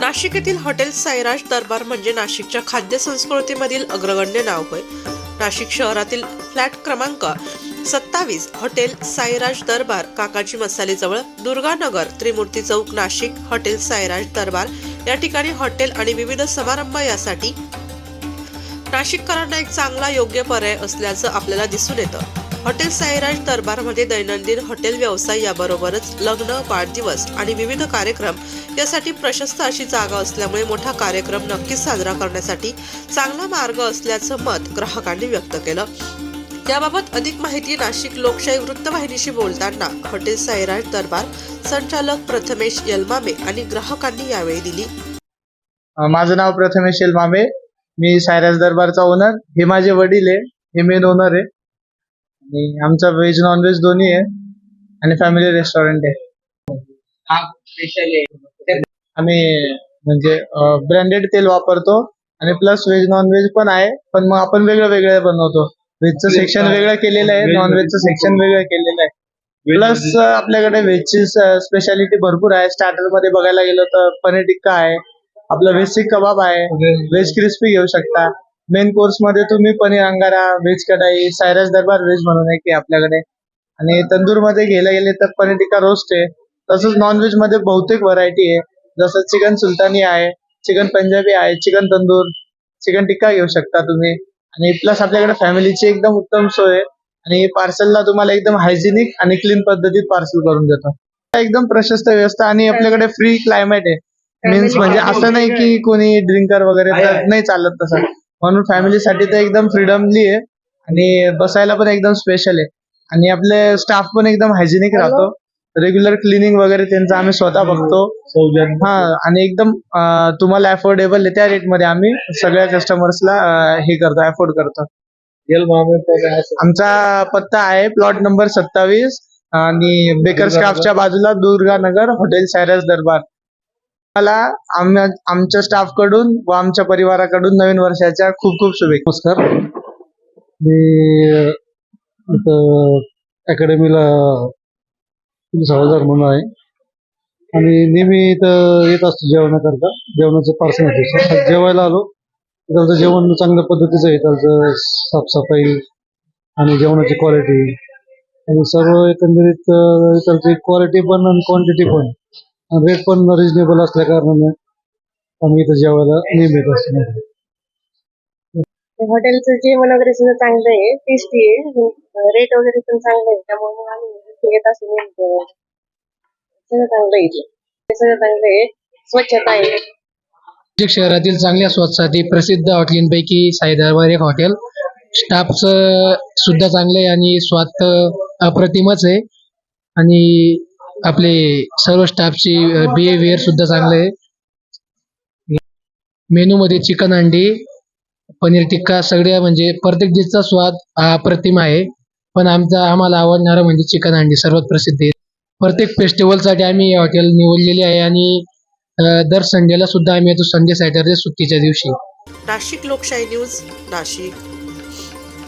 नाशिक येथील हॉटेल साईराज दरबार म्हणजे नाशिकच्या खाद्य संस्कृतीमधील अग्रगण्य नाव होय. नाशिक शहरातील फ्लॅट क्रमांक सत्तावीस हॉटेल साईराज दरबार काकाजी मसालेजवळ दुर्गानगर त्रिमूर्ती चौक नाशिक हॉटेल साईराज दरबार. या ठिकाणी हॉटेल आणि विविध समारंभ यासाठी नाशिककरांना एक चांगला योग्य पर्याय असल्याचं आपल्याला दिसून येतं. हॉटेल साईराज दरबारमध्ये दैनंदिन हॉटेल व्यवसाय याबरोबरच लग्न वाढदिवस आणि विविध कार्यक्रम यासाठी प्रशस्त अशी जागा असल्यामुळे मोठा कार्यक्रम नक्कीच साजरा करण्यासाठी चांगला मार्ग असल्याचं मत ग्राहकांनी व्यक्त केलं. याबाबत अधिक माहिती नाशिक लोकशाही वृत्तवाहिनीशी बोलताना हॉटेल साईराज दरबार संचालक प्रथमेश यलमामे आणि ग्राहकांनी यावेळी दिली. माझं नाव प्रथमेश यलमामे. मी सायराज दरबारचा ओनर हे माझे वडील आहे. हे मेन ओनर आहे. आणि आमचा व्हेज नॉन व्हेज दोन्ही आहे. आणि फॅमिली रेस्टॉरंट आहे. आम्ही म्हणजे ब्रँडेड तेल वापरतो. आणि प्लस व्हेज नॉन व्हेज पण आहे. पण मग आपण वेगळं वेगळं बनवतो व्हेजचं सेक्शन वेगळं केलेलं आहे. नॉन व्हेजचं सेक्शन वेगळं केलेलं आहे. प्लस आपल्याकडे व्हेजची स्पेशालिटी भरपूर आहे. स्टार्टरमध्ये बघायला गेलो तर पनीर टिक्का आहे. आपलं व्हेज कबाब आहे. व्हेज क्रिस्पी घेऊ शकता. मेन कोर्समध्ये तुम्ही पनीर अंगारा व्हेज कढाई सायराज दरबार व्हेज म्हणून आहे की आपल्याकडे. आणि तंदूरमध्ये घ्यायला गेले तर पनीर टिक्का रोस्ट आहे. तसंच नॉन व्हेजमध्ये बहुतेक व्हरायटी आहे. जसं चिकन सुलतानी आहे चिकन पंजाबी आहे चिकन तंदूर चिकन टिक्का घेऊ शकता तुम्ही. आणि प्लस आपल्याकडे फॅमिलीची एकदम उत्तम सोय आहे. आणि पार्सलला तुम्हाला एकदम हायजेनिक आणि क्लीन पद्धतीत पार्सल करून देतो. एकदम प्रशस्त व्यवस्था आणि आपल्याकडे फ्री क्लायमेट आहे. मीन्स म्हणजे असं नाही की कोणी ड्रिंकर वगैरे नाही चालत तसं. म्हणून फॅमिलीसाठी तर एकदम फ्रीडमली आहे. आणि बसायला पण एकदम स्पेशल आहे. आणि आपले स्टाफ पण एकदम हायजेनिक राहतो. रेग्युलर क्लिनिंग वगैरे त्यांचं आम्ही स्वतः बघतो. हा आणि एकदम तुम्हाला अफोर्डेबल आहे त्या रेटमध्ये आम्ही सगळ्या कस्टमर्सला हे करतो अफोर्ड करतो. आमचा पत्ता आहे प्लॉट नंबर सत्तावीस आणि बेकर्स क्राफ्टच्या बाजूला दुर्गानगर हॉटेल सायरस दरबार. मला आम्हा आमच्या स्टाफकडून व आमच्या परिवाराकडून नवीन वर्षाच्या खूप खूप शुभेच्छा. नमस्कार. मी अकॅडमीला पोलीस म्हणून आहे. आणि नेहमी इथं येत असतो जेवणाकरता. जेवणाचं पार्सल होतं जेवायला आलो. त्यांचं जेवण चांगल्या पद्धतीचं आहे. त्यांचं साफसफाई आणि जेवणाची क्वालिटी आणि सर्व एकंदरीत अ, क्वालिटी पण आणि क्वांटिटी पण. रेट पण रिजनेबल असल्या कारणाने आम्ही इथं जेवायला नेहमी येत असतो हॉटेलचं जेवण वगैरे सगळं चांगलं आहे टेस्टी आहे. रेट वगैरे पण चांगलं आहे त्यामुळे मग आम्ही इथे येत असं नेमकं. सगळं चांगलं आहे इथलं हे सगळं चांगलं आहे. स्वच्छता आहे. नाशिक शहरातील चांगल्या स्वादसाठी प्रसिद्ध हॉटेलींपैकी साईदरबार एक हॉटेल. स्टाफचं सुद्धा चांगलं आहे आणि स्वाद अप्रतिमच आहे. आणि आपले सर्व स्टाफची बिहेवियर सुद्धा चांगलं आहे. मेनूमध्ये चिकन अंडी पनीर टिक्का सगळ्या म्हणजे प्रत्येक डिशचा स्वाद हा अप्रतिम आहे. पण आमचा आम्हाला आवडणारा म्हणजे चिकन अंडी सर्वात प्रसिद्ध आहे. प्रत्येक फेस्टिवलसाठी आम्ही हे हॉटेल निवडलेले आहे आणि दर संडेला सुद्धा आम्ही येतो संडे सॅटर्डे सुट्टीच्या दिवशी. नाशिक लोकशाही न्यूज नाशिक.